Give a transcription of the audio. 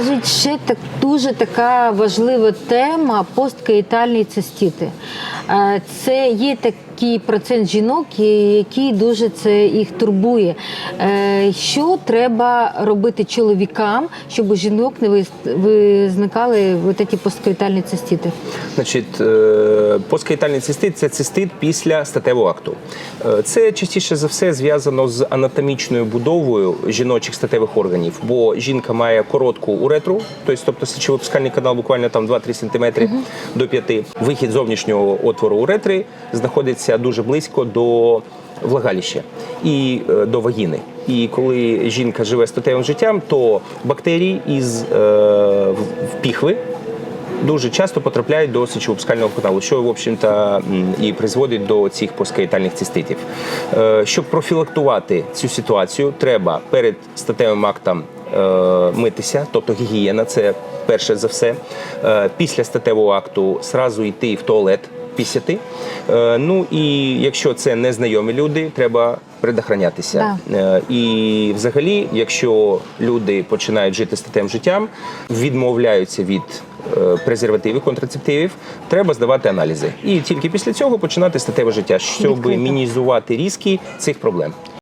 Скажіть, ще так дуже така важлива тема посткаїтальні цистіти. Е, Це є такий процент жінок, і- які дуже це їх турбує. Е, Що треба робити чоловікам, щоб у жінок не визникали вот ці посткаїтальні цистіти? Значить, е, посткаїтальний цистит це цистит після статевого акту. Е, Це частіше за все зв'язано з анатомічною будовою жіночих статевих органів, бо жінка має коротку уретру, тобто, сечовипускальний канал буквально там 2-3 см до 5. Вихід зовнішнього отвору уретри знаходиться дуже близько до влагаліща і е, до вагіни. І коли жінка живе статевим життям, то бактерії із е, піхви дуже часто потрапляють до сечовипускального каналу, що в общем-то і призводить до цих посткаїтальних циститів. Е, Щоб профілактувати цю ситуацію, треба перед статевим актом е, митися, тобто гігієна, це перше за все. Е, Після статевого акту сразу йти в туалет. Пісяти. Е, Ну і якщо це незнайомі люди, треба предохранятися. Да. І взагалі, якщо люди починають жити статевим життям, відмовляються від е, презервативів, контрацептивів, треба здавати аналізи. І тільки після цього починати статеве життя, щоб Відкрито. різки цих проблем.